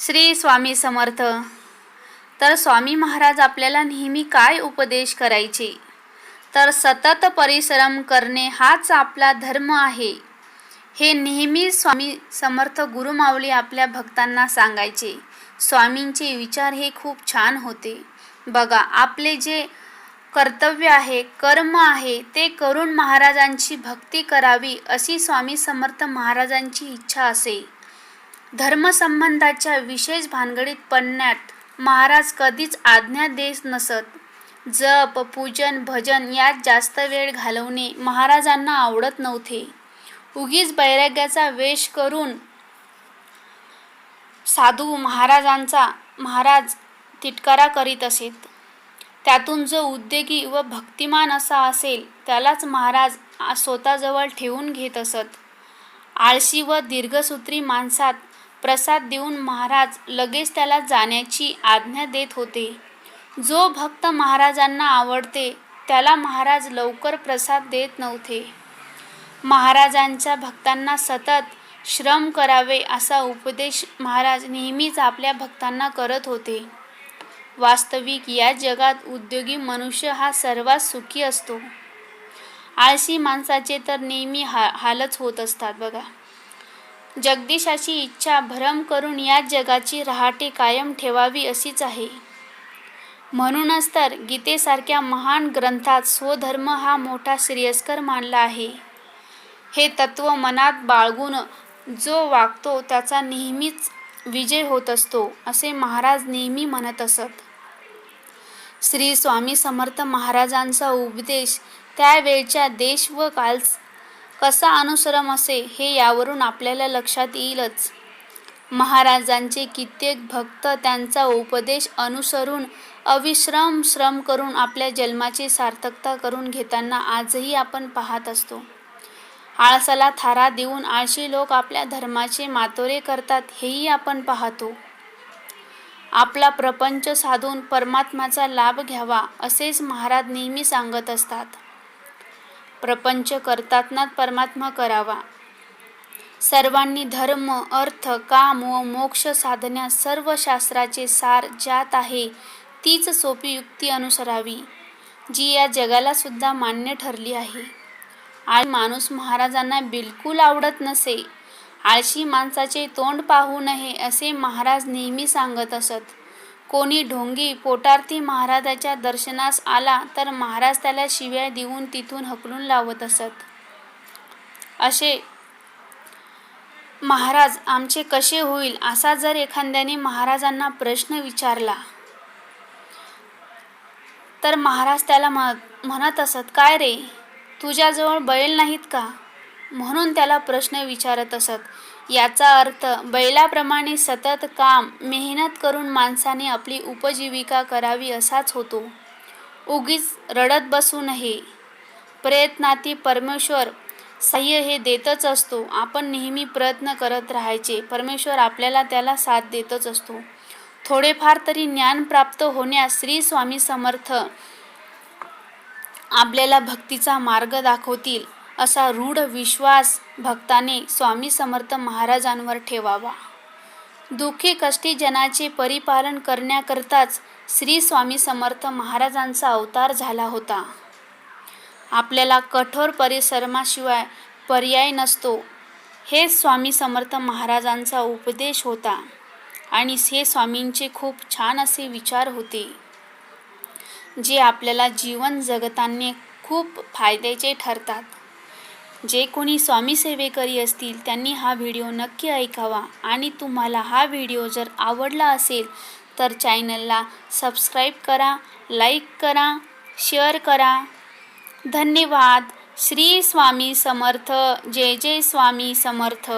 श्री स्वामी समर्थ. तर स्वामी महाराज आपल्याला नेहमी काय उपदेश करायचे? तर सतत परिश्रम करणे हाच आपला धर्म आहे. हे नेहमी स्वामी समर्थ गुरुमाऊली आपल्या भक्तांना सांगायचे. स्वामींचे विचार हे खूप छान होते. बघा आपले जे कर्तव्य आहे कर्म आहे ते करून महाराजांची भक्ती करावी अशी स्वामी समर्थ महाराजांची इच्छा असे. धर्मसंबंधाच्या विशेष भानगडीत पडण्यात महाराज कधीच आज्ञा देत नसत. जप पूजन भजन यात जास्त वेळ घालवणे महाराजांना आवडत नव्हते. उगीच वैराग्याचा वेश करून साधू महाराजांचा महाराज तिटकारा करीत असेत. त्यातून जो उद्योगी व भक्तिमान असा असेल त्यालाच महाराज स्वतःजवळ ठेवून घेत असत. आळशी व दीर्घसूत्री माणसात प्रसाद देऊन महाराज लगेच त्याला जाण्याची आज्ञा देत होते. जो भक्त महाराजांना आवडते त्याला महाराज लवकर प्रसाद देत नव्हते. महाराजांच्या भक्तांना सतत श्रम करावे असा उपदेश महाराज नेहमीच आपल्या भक्तांना करत होते. वास्तविक या जगात उद्योगी मनुष्य हा सर्वात सुखी असतो. आळशी माणसाचे तर नेहमी हा हालच होत असतात बघा. जगदीशाची इच्छा भरम करून या जगाची रहाटे कायम ठेवावी अशीच आहे. म्हणूनच तर गीतेसारख्या महान ग्रंथात स्वधर्म हा मोठा श्रेयस्कर मानला आहे. हे तत्व मनात बाळगून जो वागतो त्याचा नेहमीच विजय होत असतो असे महाराज नेहमी म्हणत असत. श्री स्वामी समर्थ महाराजांचा उपदेश त्यावेळच्या देश व काल कसा अनुसरम असे हे यावरून आपल्याला लक्षात येईलच. महाराजांचे कित्येक भक्त त्यांचा उपदेश अनुसरून अविश्रम श्रम करून आपल्या जन्माची सार्थकता करून घेताना आजही आपण पाहत असतो. आळसाला थारा देऊन आळशी लोक आपल्या धर्माचे मातोरे करतात हेही आपण पाहतो. आपला प्रपंच साधून परमात्माचा लाभ घ्यावा असेच महाराज नेहमी सांगत असतात. प्रपंच करतात ना परमात्मा करावा. सर्वांनी धर्म अर्थ काम व मोक्ष साधण्यास सर्व शास्त्राचे सार ज्यात आहे तीच सोपी युक्ती अनुसरावी जी या जगाला सुद्धा मान्य ठरली आहे. आणि माणूस महाराजांना बिलकुल आवडत नसे आळशी माणसाचे तोंड पाहू नये असे महाराज नेहमी सांगत असत. कोणी ढोंगी पोटार्थी महाराजाच्या दर्शनास आला तर महाराज त्याला शिव्या देऊन तिथून हकलून लावत असत. असे महाराज आमचे कसे होईल असा जर एखाद्याने महाराजांना प्रश्न विचारला तर महाराज त्याला म्हण- म्हणत असत काय रे? तुझ्याजवळ बैल नाहीत का? म्हणून त्याला प्रश्न विचारत असत. याचा अर्थ बैलाप्रमाणे सतत काम मेहनत करून माणसाने आपली उपजीविका करावी असाच होतो. उगीच रडत बसू नये. प्रयत्नाती परमेश्वर सह्य हे देतच असतो. आपण नेहमी प्रयत्न करत राहायचे. परमेश्वर आपल्याला त्याला साथ देतच असतो. थोडेफार तरी ज्ञान प्राप्त होण्यास श्री स्वामी समर्थ आपल्याला भक्तीचा मार्ग दाखवतील. असा रूढ विश्वास भक्ताने स्वामी समर्थ महाराजांवर ठेवावा. दुःखी कष्टी जनाचे परिपालन करण्याकरताच श्री स्वामी समर्थ महाराजांचा अवतार झाला होता. आपल्याला कठोर परिश्रमाशिवाय पर्याय नसतो. हे स्वामी समर्थ महाराजांचा उपदेश होता आणि हे स्वामींचे खूप छान असे विचार होते. जे आपल्याला जीवन जगताने खूप फायद्याचे ठरतात. जे कोणी स्वामी सेवेकरी असतील त्यांनी हा व्हिडिओ नक्की ऐकावा. आणि तुम्हाला हा व्हिडिओ जर आवडला असेल तर चॅनलला सबस्क्राईब करा लाईक करा शेअर करा. धन्यवाद. श्री स्वामी समर्थ. जय जय स्वामी समर्थ.